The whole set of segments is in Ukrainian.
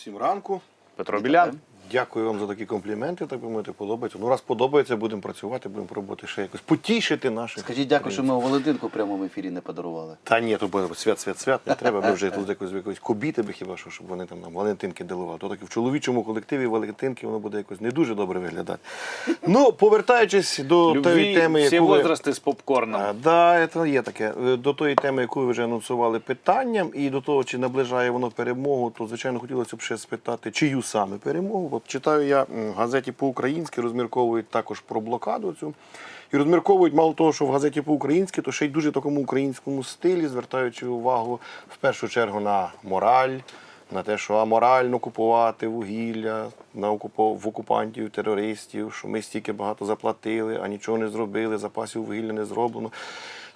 всім ранку. Петро Білян. Дякую вам за такі компліменти, так би мовити, подобається. Ну, раз подобається, будемо працювати, будемо пробувати ще якось потішити наших. Скажіть дякую, що ми Валентинку в ефірі не подарували. Та ні, то буде свят, свят, свят, не треба. Ми вже тут якось якось кобіти би хіба що, щоб вони там нам Валентинки дарували. То таки в чоловічому колективі Валентинки воно буде якось не дуже добре виглядати. Ну, повертаючись до тої теми, всі яку ви... возрасти з попкорном. А, да, це є таке. Е, До тої теми, яку ви вже анонсували питанням, і до того, чи наближає воно перемогу, то звичайно хотілося б ще спитати, чию саме перемогу. От читаю я в газеті по-українськи, розмірковують також про блокаду цю. І розмірковують мало того, що в газеті по-українськи, то ще й дуже такому українському стилі, звертаючи увагу в першу чергу на мораль, на те, що аморально купувати вугілля на окупо- в окупантів, терористів, що ми стільки багато заплатили, а нічого не зробили, запасів вугілля не зроблено.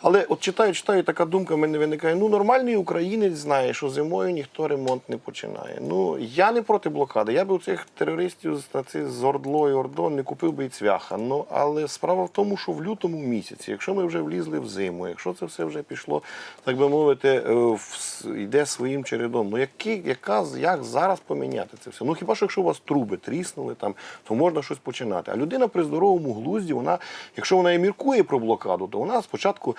Але от читаю, читаю, така думка в мене виникає. Ну, нормальний українець знає, що зимою ніхто ремонт не починає. Ну, я не проти блокади. Я би у цих терористів з, з Ордло і Ордон не купив би і цвяха. Ну, але справа в тому, що в лютому місяці, якщо ми вже влізли в зиму, якщо це все вже пішло, так би мовити, е, в йде своїм чередом. Ну, які, яка, як зараз поміняти це все? Ну, хіба що якщо у вас труби тріснули, там, то можна щось починати. А людина при здоровому глузді, вона, якщо вона і міркує про блокаду, то вона спочатку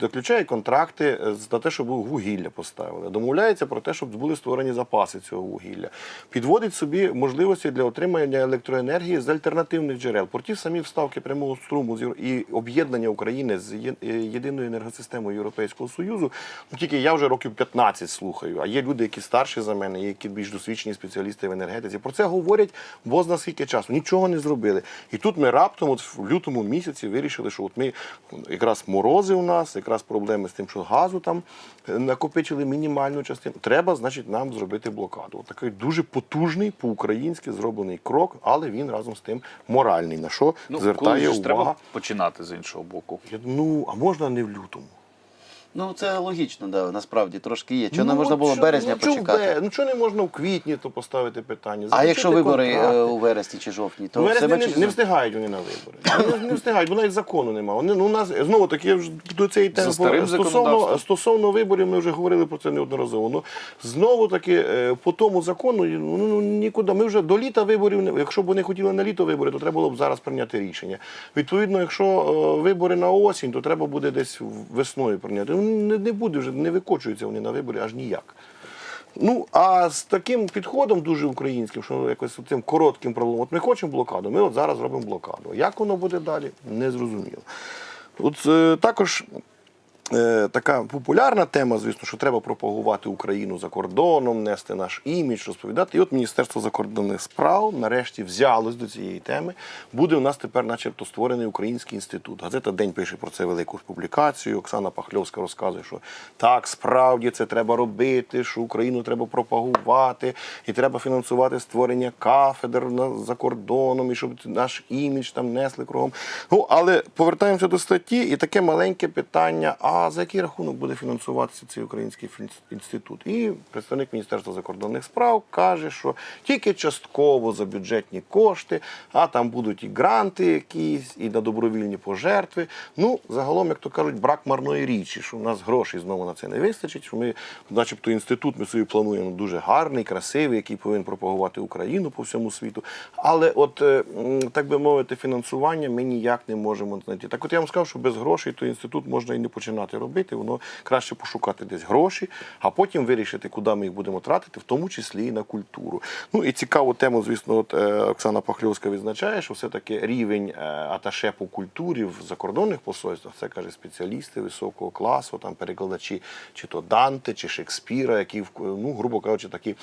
заключає контракти е, з- на те, щоб вугілля поставили. Домовляється про те, щоб були створені запаси цього вугілля. Підводить собі можливості для отримання електроенергії з альтернативних джерел. Про ті самі вставки прямого струму з і об'єднання України з е, єдиною енергосистемою Європейського Союзу. Ну тільки я вже років 15 слухаю. А є люди, які старші за мене, які більш досвідчені спеціалісти в енергетиці. Про це говорять бозна скільки часу. Нічого не зробили. І тут ми раптом, от в лютому місяці, вирішили, що от ми якраз морози у нас, якраз проблеми з тим, що газу там накопичили мінімальну частину. Треба, значить, нам зробити блокаду. От такий дуже потужний по-українськи зроблений крок, але він разом з тим моральний. На що Ну, звертає коли ж увага. треба починати з іншого боку. Ну, а можна не в лютому? Ну це логічно, да, насправді трошки є. Чого не Ну, можна було чо- березня ну, чо в почекати? бе- Ну чого не можна в квітні то поставити питання? А Заключити якщо вибори е, контракти. у вересні чи жовтні, то Ну, вересні себе не, чи не встигають вони на вибори. Вони не встигають, бо навіть закону немає. Вони, ну, у нас, знову таки, я вже до цієї теми старим стосовно, законодавством. стосовно виборів, ми вже говорили про це неодноразово. Ну, знову таки, е, по тому закону ну, ну, нікуди. Ми вже до літа виборів, не- якщо б вони хотіли на літо вибори, то треба було б зараз прийняти рішення. Відповідно, якщо е, вибори на осінь, то треба буде десь весною прийняти. Ну, Не, не буде вже, не викочуються вони на вибори аж ніяк. Ну, а з таким підходом дуже українським, що якось цим коротким проблемом, от ми хочемо блокаду, ми от зараз робимо блокаду. Як воно буде далі, не зрозуміло. От е, також така популярна тема, звісно, що треба пропагувати Україну за кордоном, нести наш імідж, розповідати. І от Міністерство закордонних справ нарешті взялось до цієї теми. Буде у нас тепер, начебто, створений український інститут. Газета День пише про це велику публікацію. Оксана Пахльовська розказує, що так, справді це треба робити, що Україну треба пропагувати, і треба фінансувати створення кафедр за кордоном, і щоб наш імідж там несли кругом. Ну, але повертаємося до статті, і таке маленьке питання: а за який рахунок буде фінансуватися цей український інститут? І представник Міністерства закордонних справ каже, що тільки частково за бюджетні кошти, а там будуть і гранти якісь, і на добровільні пожертви. Ну, загалом, як то кажуть, брак марної річі, що в нас грошей знову на це не вистачить. Що ми, начебто, інститут ми собі плануємо дуже гарний, красивий, який повинен пропагувати Україну по всьому світу. Але, от е, так би мовити, фінансування ми ніяк не можемо знайти. Так, от я вам сказав, що без грошей той інститут можна і не починати робити. Воно краще пошукати десь гроші, а потім вирішити, куди ми їх будемо тратити, в тому числі і на культуру. Ну і цікаву тему, звісно, от е, Оксана Пахльовська відзначає, що все-таки рівень е, аташе по культурі в закордонних посольствах, це каже спеціалісти високого класу, там перекладачі, чи то Данте, чи Шекспіра, які ну, грубо кажучи, такі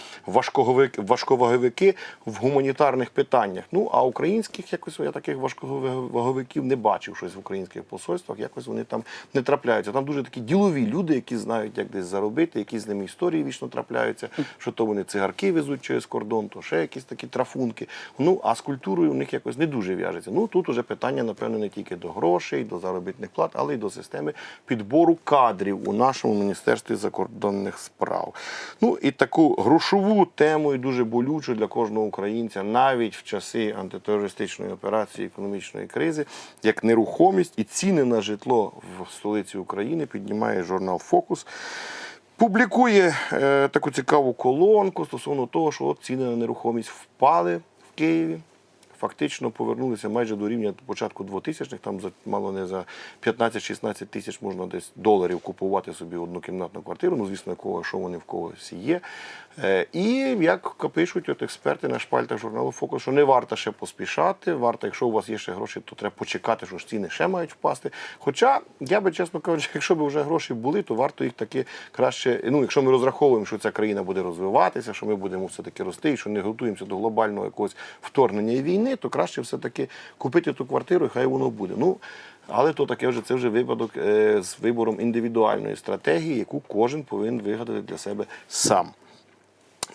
важковаговики в гуманітарних питаннях. Ну а українських якось я таких важковаговиків не бачив щось в українських посольствах. Якось вони там не трапляються. Там дуже такі ділові люди, які знають, як десь заробити, які з ними історії вічно трапляються. Що то вони цигарки везуть через кордон, то ще якісь такі трафунки. Ну а з культурою у них якось не дуже в'яжеться. Ну тут уже питання, напевно, не тільки до грошей, до заробітних плат, але й до системи підбору кадрів у нашому міністерстві закордонних справ. Ну і таку грошову тему і дуже болючу для кожного українця, навіть в часи антитерористичної операції економічної кризи, як нерухомість і ціни на житло в столиці України піднімає журнал Фокус. публікує е, таку цікаву колонку стосовно того, що от ціни на нерухомість впали в Києві. Фактично повернулися майже до рівня початку 2000-х, там мало не за 15-16 тисяч можна десь доларів купувати собі однокімнатну квартиру. Ну, звісно, якого, що вони в когось є. Е, і як пишуть от експерти на шпальтах журналу Фокус, що не варто ще поспішати, варто, якщо у вас є ще гроші, то треба почекати, що ж ціни ще мають впасти. Хоча, я би чесно кажучи, якщо б вже гроші були, то варто їх таки краще. Ну, якщо ми розраховуємо, що ця країна буде розвиватися, що ми будемо все-таки рости, і що не готуємося до глобального якогось вторгнення і війни, то краще все-таки купити ту квартиру, і хай воно буде. Ну, але то таке вже це вже випадок е, з вибором індивідуальної стратегії, яку кожен повинен вигадати для себе сам.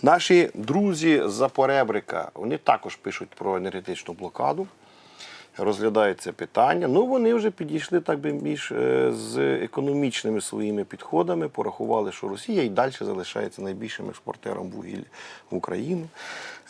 Наші друзі з Поребрика, вони також пишуть про енергетичну блокаду, розглядають це питання. Ну, вони вже підійшли так би між е, з економічними своїми підходами, порахували, що Росія і далі залишається найбільшим експортером вугілля в Україну.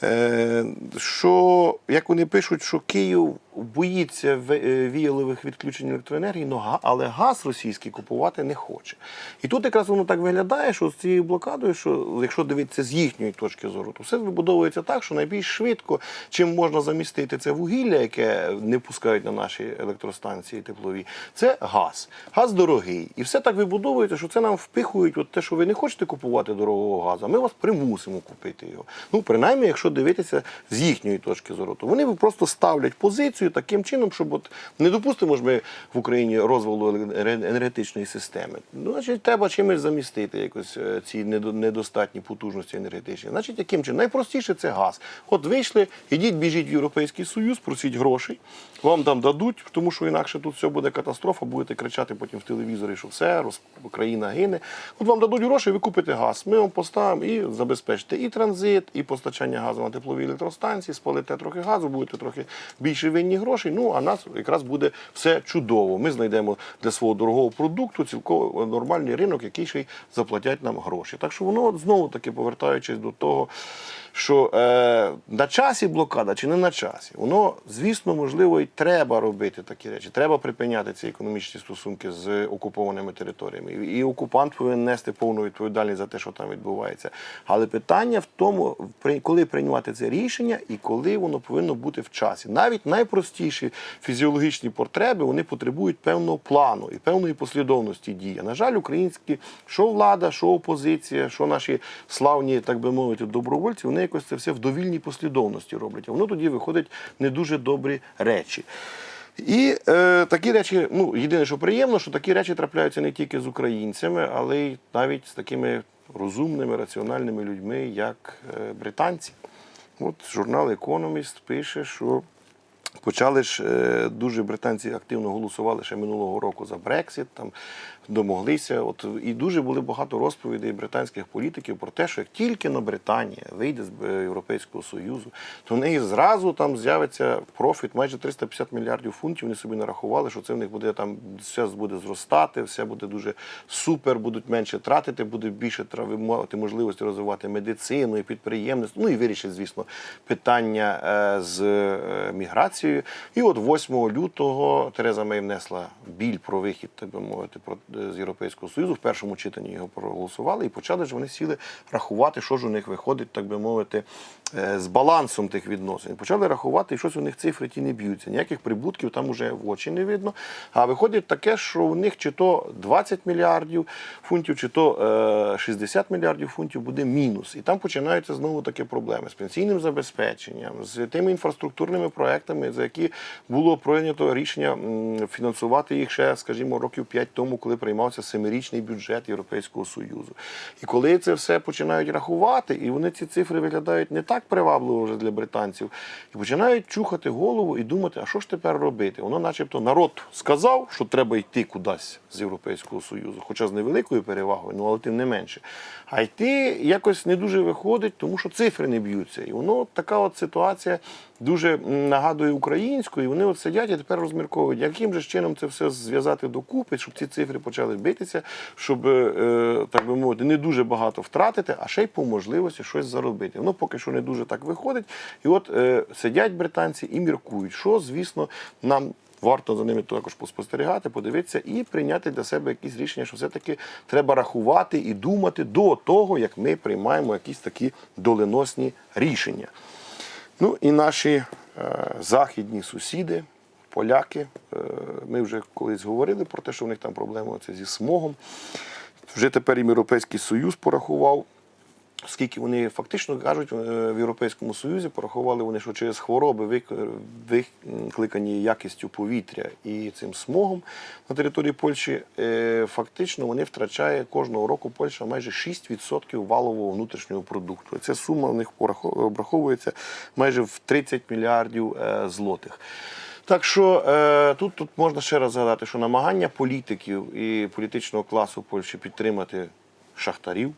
Е, Що, як вони пишуть, що Київ боїться е, віялових відключень електроенергії, но але газ російський купувати не хоче. І тут якраз воно так виглядає, що з цією блокадою, що якщо дивитися з їхньої точки зору, то все вибудовується так, що найбільш швидко, чим можна замістити це вугілля, яке не пускають на наші електростанції теплові, це газ. Газ дорогий. І все так вибудовується, що це нам впихують, от те, що ви не хочете купувати дорогого газу, а ми вас примусимо купити його. Ну, принаймні, якщо дивитися з їхньої точки зору, то вони просто ставлять позицію таким чином, щоб от не допустимо ж ми в Україні розвалу енергетичної системи. Ну, значить, треба чимось замістити якось е, ці недостатні потужності енергетичні. Значить, яким чином? Найпростіше це газ. От вийшли, ідіть, біжіть в Європейський Союз, просіть грошей, вам там дадуть, тому що інакше тут все буде катастрофа, будете кричати потім в телевізорі, що все, роз... країна гине. От вам дадуть гроші, ви купите газ. Ми вам поставимо і забезпечите і транзит, і постачання газу на теплові електростанції, спалите трохи газу, будете трохи більше винні грошей. Ну а нас якраз буде все чудово. Ми знайдемо для свого дорогого продукту цілком нормальний ринок, який ще й заплатять нам гроші. Так що воно знову таки повертаючись до того. Що е, на часі блокада чи не на часі, воно, звісно, можливо, і треба робити такі речі. Треба припиняти ці економічні стосунки з окупованими територіями. І окупант повинен нести повну відповідальність за те, що там відбувається. Але питання в тому, коли приймати це рішення і коли воно повинно бути в часі. Навіть найпростіші фізіологічні потреби вони потребують певного плану і певної послідовності дії. На жаль, українські що влада, що опозиція, що наші славні, так би мовити, добровольці, вони якось це все в довільній послідовності роблять. А воно тоді виходить не дуже добрі речі. І е, такі речі, ну єдине, що приємно, що такі речі трапляються не тільки з українцями, але й навіть з такими розумними, раціональними людьми, як е, британці. От журнал Economist пише, що Почали ж е, дуже британці активно голосували ще минулого року за Брексіт, там домоглися. От і дуже були багато розповідей британських політиків про те, що як тільки на Британія вийде з е, Європейського Союзу, то в неї зразу там з'явиться профіт майже 350 мільярдів фунтів. Вони собі нарахували, що це в них буде там все буде зростати, все буде дуже супер, будуть менше тратити, буде більше мати можливості розвивати медицину і підприємництво. Ну і вирішить, звісно, питання е, з е, міграцією. І от 8 лютого Тереза Мей внесла біль про вихід, так би мовити, про з Європейського Союзу. В першому читанні його проголосували, і почали ж вони сіли рахувати, що ж у них виходить, так би мовити, з балансом тих відносин. Почали рахувати, і щось у них цифри ті не б'ються. Ніяких прибутків там уже в очі не видно. А виходить таке, що у них чи то 20 мільярдів фунтів, чи то е, 60 мільярдів фунтів буде мінус. І там починаються знову такі проблеми з пенсійним забезпеченням, з тими інфраструктурними проектами, за які було прийнято рішення фінансувати їх ще, скажімо, років 5 тому, коли приймався семирічний бюджет Європейського Союзу. І коли це все починають рахувати, і вони ці цифри виглядають не так привабливо вже для британців, і починають чухати голову і думати, а що ж тепер робити? Воно, начебто, народ сказав, що треба йти кудись з Європейського Союзу, хоча з невеликою перевагою, ну але тим не менше. А йти якось не дуже виходить, тому що цифри не б'ються. І воно така от ситуація дуже нагадує українську, і вони от сидять і тепер розмірковують, яким же чином це все зв'язати докупи, щоб ці цифри почали битися, щоб, е, так би мовити, не дуже багато втратити, а ще й по можливості щось заробити. Воно поки що не дуже так виходить. І от е, сидять британці і міркують, що, звісно, нам варто за ними також поспостерігати, подивитися і прийняти для себе якісь рішення, що все-таки треба рахувати і думати до того, як ми приймаємо якісь такі доленосні рішення. Ну і наші е, західні сусіди, поляки, е, ми вже колись говорили про те, що в них там проблеми оце зі смогом. Вже тепер їм Європейський Союз порахував. Оскільки вони фактично кажуть, е, в Європейському Союзі порахували вони, що через хвороби, вик- викликані якістю повітря і цим смогом на території Польщі, е, фактично вони втрачає кожного року Польща майже 6% валового внутрішнього продукту. Ця сума в них обраховується майже в 30 мільярдів е, злотих. Так що тут, тут можна ще раз згадати, що намагання політиків і політичного класу Польщі підтримати шахтарів,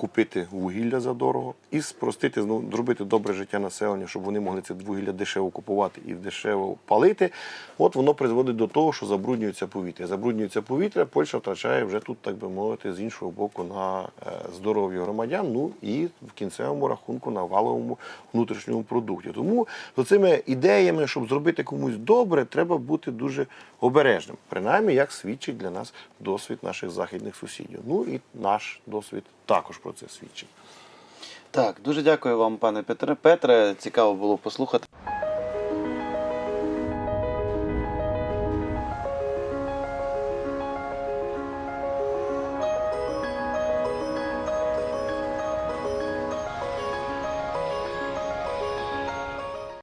купити вугілля за дорого і спростити, ну, зробити добре життя населення, щоб вони могли це вугілля дешево купувати і дешево палити. От воно призводить до того, що забруднюється повітря. Забруднюється повітря, Польща втрачає вже тут, так би мовити, з іншого боку на е, здоров'я громадян, ну і в кінцевому рахунку на валовому внутрішньому продукті. Тому з цими ідеями, щоб зробити комусь добре, треба бути дуже обережним. Принаймні, як свідчить для нас досвід наших західних сусідів. Ну і наш досвід також про це свідчить. Так, дуже дякую вам, пане Петре. Петре. Цікаво було послухати.